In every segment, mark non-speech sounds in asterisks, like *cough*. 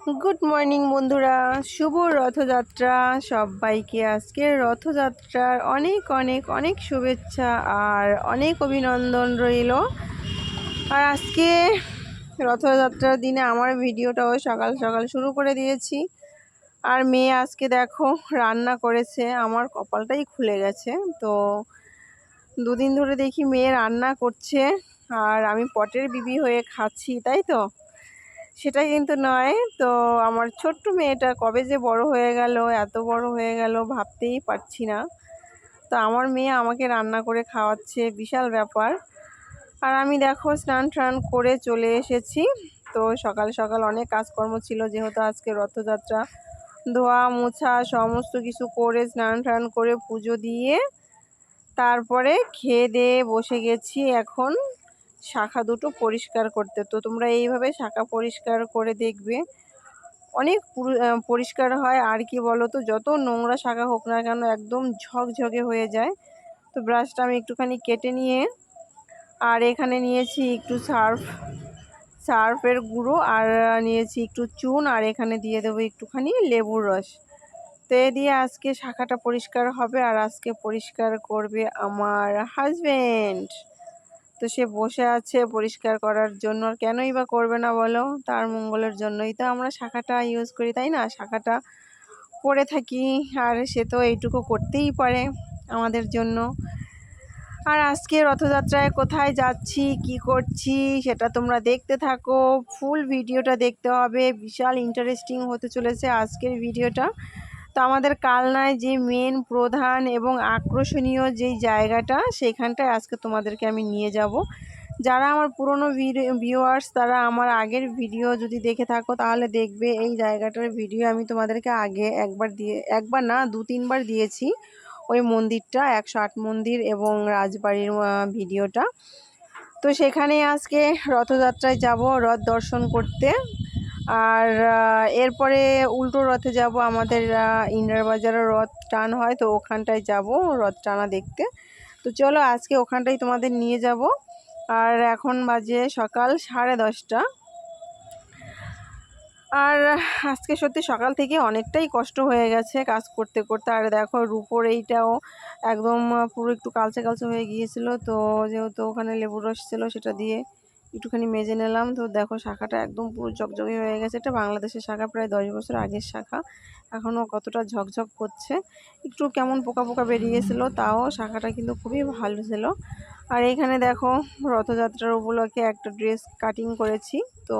Good morning বন্ধুরা। শুভ রথযাত্রা। সবাইকে আজকের রথযাত্রার অনেক অনেক অনেক শুভেচ্ছা আর অনেক অভিনন্দন রইল। আর আজকে রথযাত্রার দিনে আমার ভিডিওটাও সকাল সকাল শুরু করে দিয়েছি। আর মেয়ে আজকে দেখো রান্না করেছে। আমার কপালটাই খুলে গেছে। তো দুদিন ধরে দেখি মেয়ে রান্না করছে। আর আমি পটের বিবি হয়ে খাচ্ছি, তাই তো? সেটা কিন্তু নয়। তো আমার ছোট্ট মেয়েটা কবে যে বড় হয়ে গেল, এত বড় হয়ে গেল ভাবতেই পারছি না। তো আমার মেয়ে আমাকে রান্না করে খাওয়াচ্ছে, বিশাল ব্যাপার। আর আমি দেখো স্নান টান করে চলে এসেছি। তো সকাল সকাল অনেক কাজকর্ম ছিল, যেহেতু আজকে রথযাত্রা। ধোয়া, মোছা, সমস্ত কিছু করে স্নান টান করে পুজো দিয়ে তারপরে খেয়ে দিয়ে বসে গেছি এখন। শাখা দুটো পরিষ্কার করতে। তো তোমরা এইভাবে শাখা পরিষ্কার করে দেখবে। অনেক পরিষ্কার হয়। আর কি বলো তো যত নোংরা শাখা হোক না কেন একদম ঝকঝকে হয়ে যায়। তো ব্রাশটা আমি একটুখানি কেটে নিয়ে, আর এখানে নিয়েছি একটু সার্ফ, সার্ফের গুঁড়ো, আর নিয়েছি একটু চুন, আর এখানে দিয়ে দেবো একটুখানি লেবুর রস। তো এ দিয়ে আজকে শাখাটা পরিষ্কার হবে, আর আজকে পরিষ্কার করবে আমার হাজবেন্ড তো সে বসে আছে পরিষ্কার করার জন্য। আর কেনই বা করবে না বলো? তার মঙ্গলের জন্যই তো আমরা শাখাটা ইউজ করি, তাই না? শাখাটা পরে থাকি। আর সে তো এইটুকু করতেই পারে আমাদের জন্য। আর আজকে রথযাত্রায় কোথায় যাচ্ছি, কি করছি, সেটা তোমরা দেখতে থাকো। ফুল ভিডিওটা দেখতে হবে। বিশাল ইন্টারেস্টিং হতে চলেছে আজকের ভিডিওটা তো আমাদের কালনায় যে মেন প্রধান এবং আকর্ষণীয় যেই জায়গাটা, সেখানটায় আজকে তোমাদেরকে আমি নিয়ে যাব। যারা আমার পুরনো ভিউয়ার্স তারা আমার আগের ভিডিও যদি দেখে থাকো, তাহলে দেখবে এই জায়গাটার ভিডিও আমি তোমাদেরকে আগে একবার দিয়ে, একবার না, দু তিনবার দিয়েছি। ওই মন্দিরটা, একশো আট মন্দির এবং রাজবাড়ির ভিডিওটা তো সেখানে আজকে রথযাত্রায় যাব, রথ দর্শন করতে। আর এরপরে উল্টো রথে যাব আমাদের ইন্ডার বাজারে রথ টান হয়, তো ওখানটায় যাব রথ টানা দেখতে। তো চলো আজকে ওখানটাই তোমাদের নিয়ে যাব। আর এখন বাজে সকাল সাড়ে দশটা। আর, আজকে সত্যি সকাল থেকে অনেকটাই কষ্ট হয়ে গেছে কাজ করতে করতে। আর দেখো রুপোর এইটাও একদম পুরো একটু কালচে কালচে হয়ে গিয়েছিল, তো যেহেতু ওখানে লেবুর রস ছিল সেটা দিয়ে একটুখানি মেজে নিলাম। তো দেখো শাখাটা একদম পুরো জকজকে হয়ে গেছে। এটা বাংলাদেশের শাখা, প্রায় দশ বছর আগের শাখা। এখনও কতটা ঝকঝক করছে। একটু কেমন পোকা পোকা বেরিয়ে বেরিয়েছিল তাও শাখাটা কিন্তু খুবই ভালো ছিল। আর এখানে দেখো রথযাত্রার উপলক্ষে একটা ড্রেস কাটিং করেছি। তো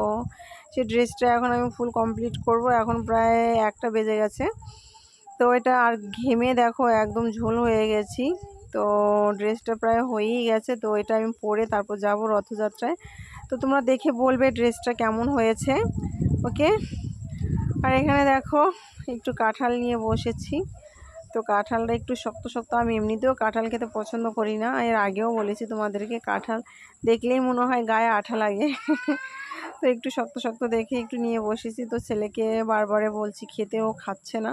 সেই ড্রেসটা এখন আমি ফুল কমপ্লিট করব। এখন প্রায় একটা বেজে গেছে। তো এটা আর ঘেমে দেখো একদম ঝোল হয়ে গেছি। তো ড্রেসটা প্রায় হয়েই গেছে। তো এটা আমি পরে তারপর যাব রথযাত্রায়। তো তোমরা দেখে বলবে ড্রেসটা কেমন হয়েছে। ওকে? আর এখানে দেখো, একটু কাঁঠাল নিয়ে বসেছি। তো কাঁঠালটা একটু শক্ত শক্ত, আমি এমনিতেও কাঁঠাল খেতে পছন্দ করি না। এর আগেও বলেছি তোমাদেরকে, কাঁঠাল দেখলেই মনে হয় গায়ে আঠা লাগে। *laughs* তো একটু শক্ত শক্ত দেখে একটু নিয়ে বসেছি। তো ছেলেকে বারবারে বলছি, খেতেও খাচ্ছে না।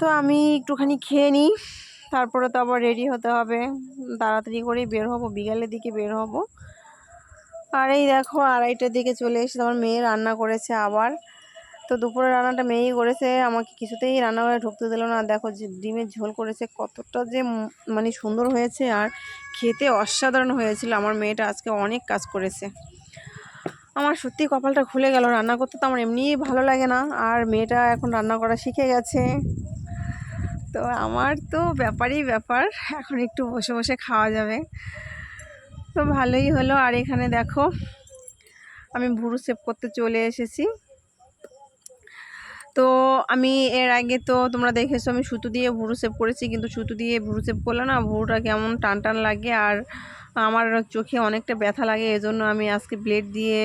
তো আমি একটুখানি খেয়ে নিই। তারপরে তো আবার রেডি হতে হবে। তাড়াতাড়ি করেই বের হব, বিকালের দিকে বের হব। আর এই দেখো, আড়াইটার দিকে চলে এসে আমার মেয়ে রান্না করেছে আবার। তো দুপুরে রান্নাটা মেয়েই করেছে, আমাকে কিছুতেই রান্নাঘরে ঢুকতে দিল না। দেখো যে ডিমের ঝোল করেছে, কতটা যে মানে সুন্দর হয়েছে আর খেতে অসাধারণ হয়েছিল। আমার মেয়েটা আজকে অনেক কাজ করেছে। আমার সত্যি কপালটা খুলে গেল, রান্না করতে তো আমার এমনিই ভালো লাগে না। আর মেয়েটা এখন রান্না করা শিখে গেছে। তো আমার তো ব্যাপারই ব্যাপার, এখন একটু বসে বসে খাওয়া যাবে। তো ভালোই হলো, আর এখানে দেখো, আমি ভুরু সেভ করতে চলে এসেছি। তো আমি এর আগে তো তোমরা দেখেছ, আমি সুতো দিয়ে ভুরু সেভ করেছি, কিন্তু সুতো দিয়ে ভুরু সেভ করলে না ভুরুটা কেমন টান টান লাগে, আর আমার চোখে অনেকটা ব্যথা লাগে, এজন্য আমি আজকে ব্লেড দিয়ে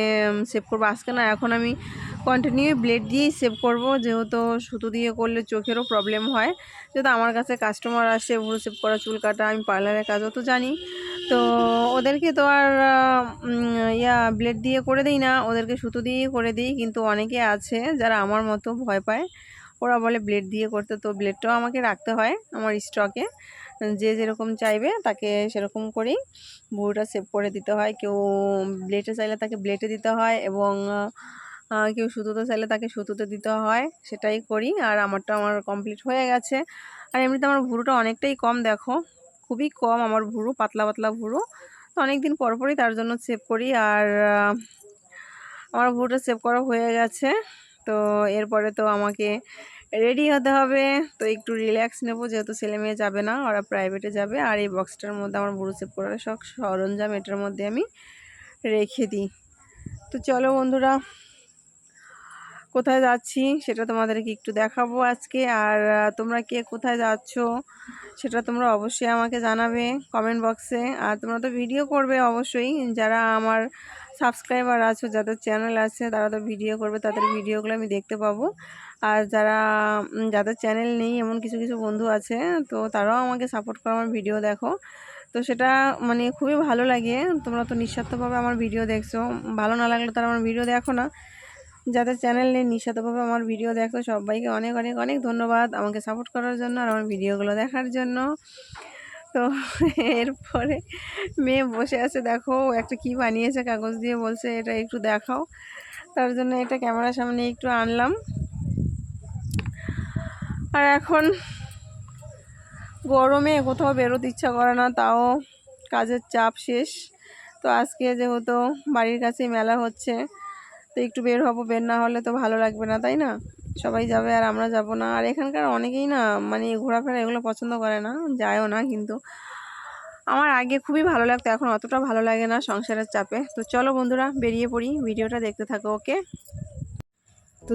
সেভ করব। আজকে না, এখন আমি কন্টিনিউ ব্লেড দিয়েই সেভ করব। যেহেতু সুতো দিয়ে করলে চোখেরও প্রবলেম হয়। যেহেতু আমার কাছে কাস্টমার আসে ভুরু সেভ করা, চুল কাটা, আমি পার্লারের কাজও তো জানি। তো ওদেরকে তো আর ইয়া ব্লেড দিয়ে করে দিই না। ওদেরকে সুতো দিয়েই করে দিই, কিন্তু অনেকে আছে যারা আমার মতো ভয় পায়। ওরা বলে ব্লেড দিয়ে করতে, তো ব্লেডটাও আমাকে রাখতে হয় আমার স্টকে যে যেরকম চাইবে তাকে সেরকম করেই ভুরুটা সেভ করে দিতে হয়। কেউ ব্লেডে চাইলে তাকে ব্লেডে দিতে হয় এবং কেউ সুতোতে চাইলে তাকে সুতোতে দিতে হয়, সেটাই করি। আর আমারটা আমার কমপ্লিট হয়ে গেছে। আর এমনিতে আমার ভুরুটা অনেকটাই কম, দেখো। খুবই কম আমার ভুরু, পাতলা পাতলা ভুরু। অনেক দিন পর পরই তার জন্য সেভ করি। আর আমার ভুরুটা সেভ করা হয়ে গেছে। তো এরপরে তো আমাকে রেডি হতে হবে। তো একটু রিল্যাক্স নেব, যেহেতু ছেলে মেয়ে যাবে না, ওরা প্রাইভেটে যাবে। আর এই বক্সটার মধ্যে আমার ভুরু সেভ করার সব সরঞ্জাম এটার মধ্যে আমি রেখে দিই। তো চলো বন্ধুরা কোথায় যাচ্ছি সেটা তোমাদেরকে একটু দেখাবো আজকে। আর তোমরা কে কোথায় যাচ্ছ সেটা তোমরা অবশ্যই আমাকে জানাবে কমেন্ট বক্সে আর তোমরা তো ভিডিও করবে অবশ্যই। যারা আমার সাবস্ক্রাইবার আছো, যাদের চ্যানেল আছে, তারা তো ভিডিও করবে, তাদের ভিডিওগুলো আমি দেখতে পাবো। আর যারা যাদের চ্যানেল নেই, এমন কিছু কিছু বন্ধু আছে, তো তারাও আমাকে সাপোর্ট করো আমার ভিডিও দেখো। তো সেটা মানে খুবই ভালো লাগে। তোমরা তো নিঃস্বার্থভাবে আমার ভিডিও দেখছ। ভালো না লাগলে তারা আমার ভিডিও দেখো না। যাদের চ্যানেল নেই, নিঃস্বার্থভাবে আমার ভিডিও দেখো। সবাইকে অনেক অনেক অনেক ধন্যবাদ আমাকে সাপোর্ট করার জন্য আর আমার ভিডিওগুলো দেখার জন্য। তো *laughs* এরপরে মেয়ে বসে আছে, দেখো একটা কি বানিয়েছে, কাগজ দিয়ে বলছে, এটা একটু দেখাও। তার জন্য এটা ক্যামেরার সামনে একটু আনলাম। আর এখন গরমে কোথাও বেরোতে ইচ্ছা করে না, তাও কাজের চাপ শেষ। তো আজকে যেহেতু বাড়ির কাছেই মেলা হচ্ছে তো একটু বের হব, বের না হলে তো ভালো লাগবে না, তাই না? সবাই যাবে আর আমরা যাব না। আর এখানকার অনেকেই না মানে ঘোরাফেরা এগুলো পছন্দ করে না, যায়ও না কিন্তু। আমার আগে খুবই ভালো লাগতো, এখন অতটা ভালো লাগে না সংসারের চাপে। তো চলো বন্ধুরা, বেরিয়ে পড়ি, ভিডিওটা দেখতে থাকো, ওকে? তো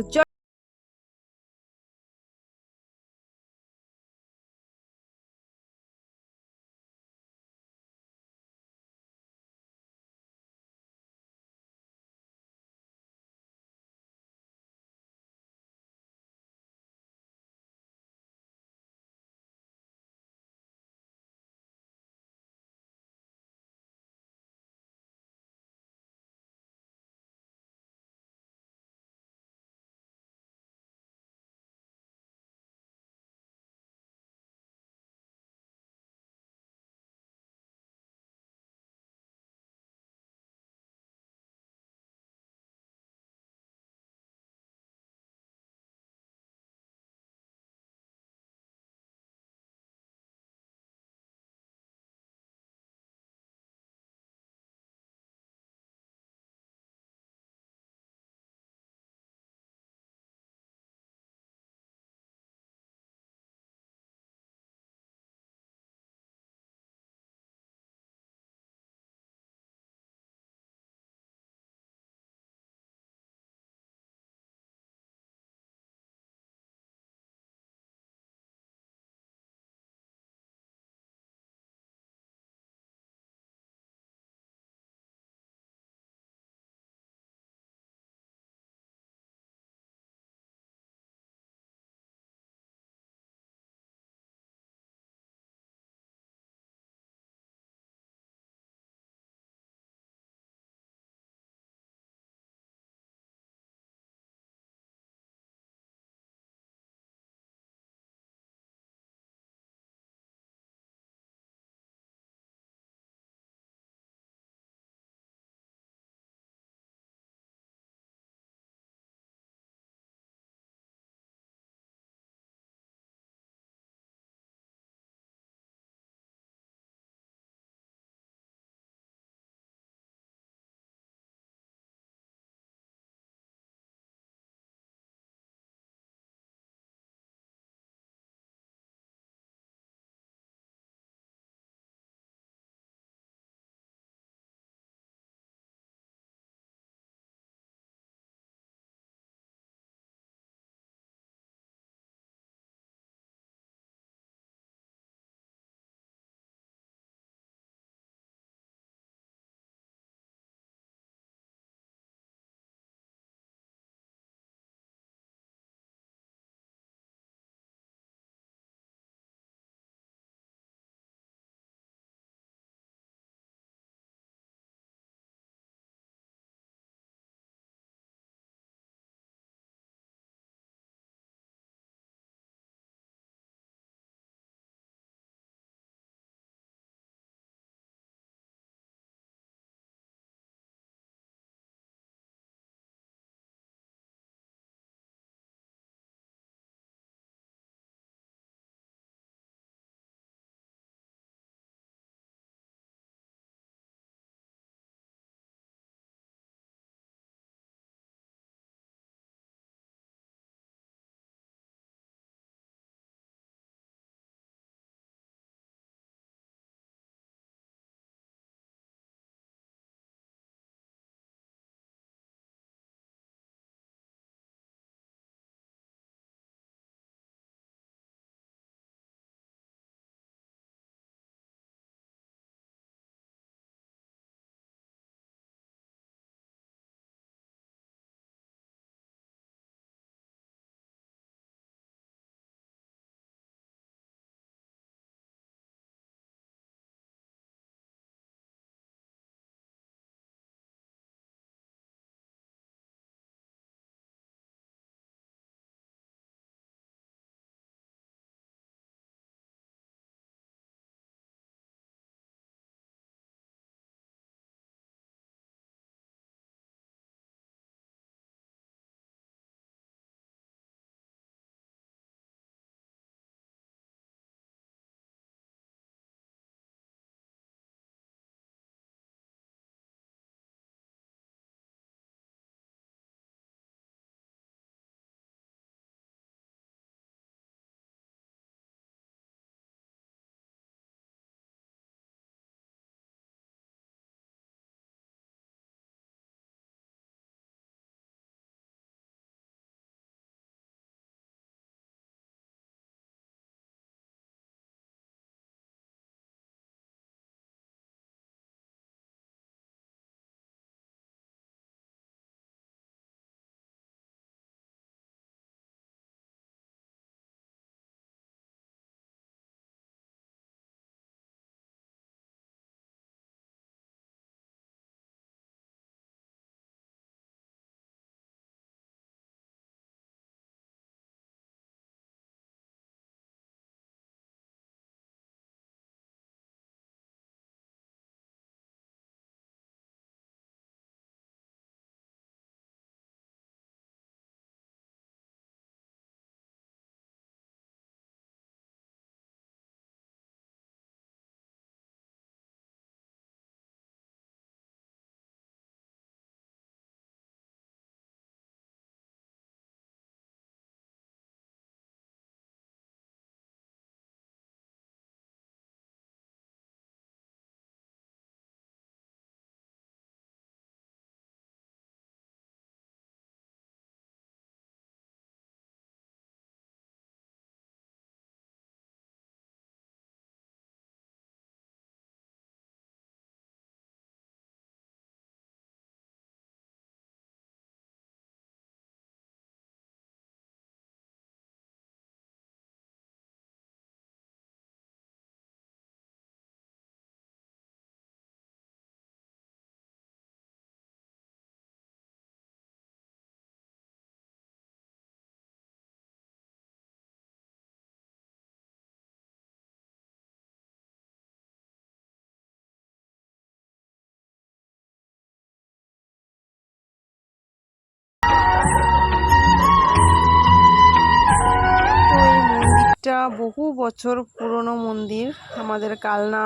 বহু বছর পুরনো মন্দির। আমাদের কালনা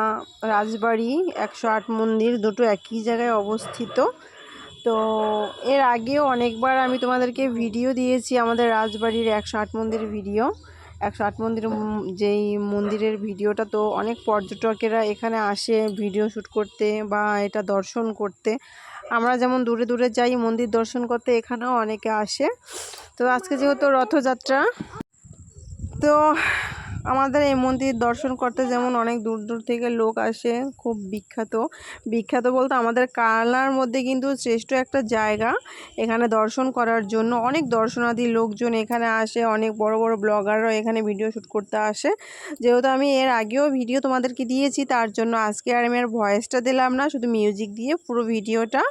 রাজবাড়ি, একশো আট মন্দির, দুটো একই জায়গায় অবস্থিত। তো এর আগেও অনেকবার আমি তোমাদেরকে ভিডিও দিয়েছি, আমাদের রাজবাড়ির একশো আট মন্দির ভিডিও। একশো আট মন্দির যেই মন্দিরের ভিডিওটা তো অনেক পর্যটকেরা এখানে আসে ভিডিও শ্যুট করতে বা এটা দর্শন করতে। আমরা যেমন দূরে দূরে যাই মন্দির দর্শন করতে, এখানেও অনেকে আসে। তো আজকে যেহেতু রথযাত্রা তো আমাদের এই মন্দির দর্শন করতে যেমন অনেক দূর দূর থেকে লোক আসে, খুব বিখ্যাত। বিখ্যাত বলতে আমাদের কালার মধ্যে কিন্তু শ্রেষ্ঠ একটা জায়গা এখানে দর্শন করার জন্য। অনেক দর্শনার্থী লোকজন এখানে আসে, অনেক বড় বড় ব্লগাররাও এখানে ভিডিও শ্যুট করতে আসে। যেহেতু আমি এর আগেও ভিডিও তোমাদেরকে দিয়েছি, তার জন্য আজকে আর আমি আর ভয়েসটা দিলাম না, শুধু মিউজিক দিয়ে পুরো ভিডিওটা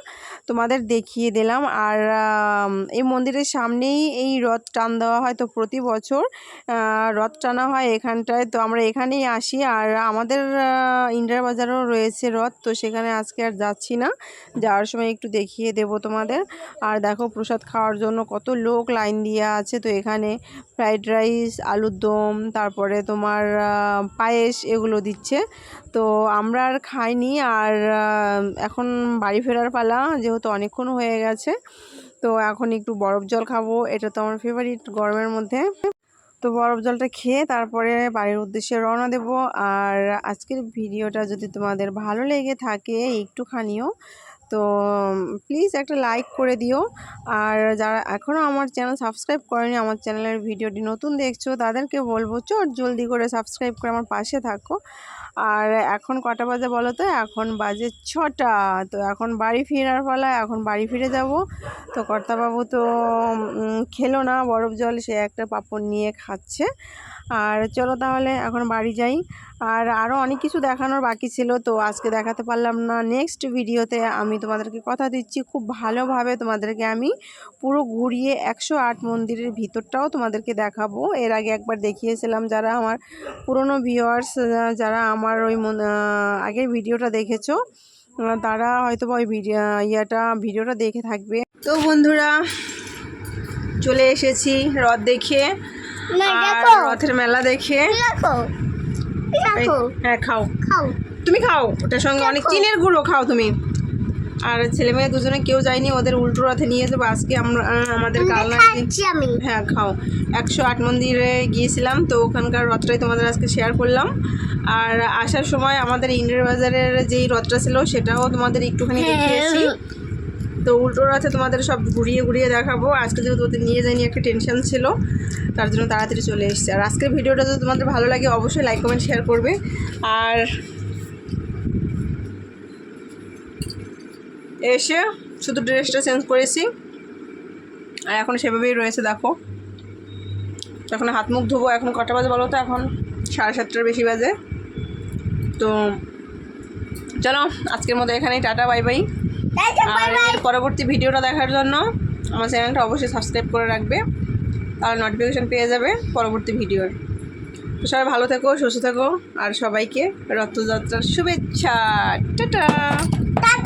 তোমাদের দেখিয়ে দিলাম। আর এই মন্দিরের সামনেই এই রথ টান দেওয়া হয় তো প্রতি বছর রথ টানা হয় এখানটায়। তো আমরা এখানেই আসি। আর আমাদের ইন্ডিয়ার বাজারও রয়েছে রথ। তো সেখানে আজকে আর যাচ্ছি না। যাওয়ার সময় একটু দেখিয়ে দেব তোমাদের। আর দেখো, প্রসাদ খাওয়ার জন্য কত লোক লাইন দিয়ে আছে। তো এখানে ফ্রাইড রাইস, আলুর দম, তারপরে তোমার পায়েস এগুলো দিচ্ছে। তো আমরা আর খাইনি। আর এখন বাড়ি ফেরার পালা, যেহেতু অনেকক্ষণ হয়ে গেছে। তো এখন একটু বরফ জল খাব। এটা তো আমার ফেভারিট গরমের মধ্যে। তো বরফ জলটা খেয়ে তারপরে বাড়ির উদ্দেশ্যে রওনা দেব। আর আজকের ভিডিওটা যদি তোমাদের ভালো লেগে থাকে একটুখানিও, তো প্লিজ একটা লাইক করে দিও। আর যারা এখনও আমার চ্যানেল সাবস্ক্রাইব করেনি, আমার চ্যানেলের ভিডিওটি নতুন দেখছ, তাদেরকে বলব চট জলদি করে সাবস্ক্রাইব করে আমার পাশে থাকো। আর এখন কটা বাজে বলো তো? এখন বাজে ছটা। তো এখন বাড়ি ফেরার পালা, এখন বাড়ি ফিরে যাব। তো কর্তাবাবু তো খেলো না, বরফ জল, সে একটা পাপড় নিয়ে খাচ্ছে। আর চলো তাহলে এখন বাড়ি যাই। আর আরও অনেক কিছু দেখানোর বাকি ছিল, তো আজকে দেখাতে পারলাম না। নেক্সট ভিডিওতে আমি তোমাদেরকে কথা দিচ্ছি। খুব ভালোভাবে তোমাদেরকে আমি পুরো ঘুরিয়ে একশো আট মন্দিরের ভিতরটাও তোমাদেরকে দেখাবো। এর আগে একবার দেখিয়েছিলাম যারা আমার পুরনো ভিউয়ার্স যারা আমার ওই আগের ভিডিওটা দেখেছ, তারা হয়তো ওই ভিডিও ইয়েটা ভিডিওটা দেখে থাকবে। তো বন্ধুরা, চলে এসেছি রথ দেখে। আর রথের মেলা দেখে হ্যাঁ খাও। খাও। তুমি খাও ওটার সঙ্গে অনেক চিনের গুঁড়ো খাও তুমি। আর ছেলে মেয়ে দুজনে কেউ যায়নি ওদের উল্টো রথে নিয়ে যাব। আজকে আমরা আমাদের কালনা খাচ্ছি হ্যাঁ খাও। একশো আট মন্দিরে গিয়েছিলাম তো ওখানকার রথটাই তোমাদের আজকে শেয়ার করলাম। আর আসার সময় আমাদের ইন্ডিয়ার বাজারের যেই রথটা ছিল সেটাও তোমাদের একটুখানি দেখিয়েছি। তো উল্টো রথে তোমাদের সব ঘুরিয়ে ঘুরিয়ে দেখাবো। আজকে যেহেতু ওদের নিয়ে যায়নি, একটা টেনশন ছিল, তার জন্য তাড়াতাড়ি চলে এসেছে। আর আজকের ভিডিওটা যদি তোমাদের ভালো লাগে, অবশ্যই লাইক কমেন্ট শেয়ার করবে। আর এসে শুধু ড্রেসটা চেঞ্জ করেছি। আর এখন সেভাবেই রয়েছে, দেখো। এখন হাত মুখ ধোবো, এখন কটা বাজে বলো তো? এখন সাড়ে সাতটার বেশি বাজে। তো চলো, আজকের মতো এখানেই, টাটা বাই বাই আর পরবর্তী ভিডিওটা দেখার জন্য আমার চ্যানেলটা অবশ্যই সাবস্ক্রাইব করে রাখবে, তাহলে নোটিফিকেশান পেয়ে যাবে পরবর্তী ভিডিওর। তো সবাই ভালো থেকো, সুস্থ থেকো, আর সবাইকে রথযাত্রার শুভেচ্ছা। টাটা!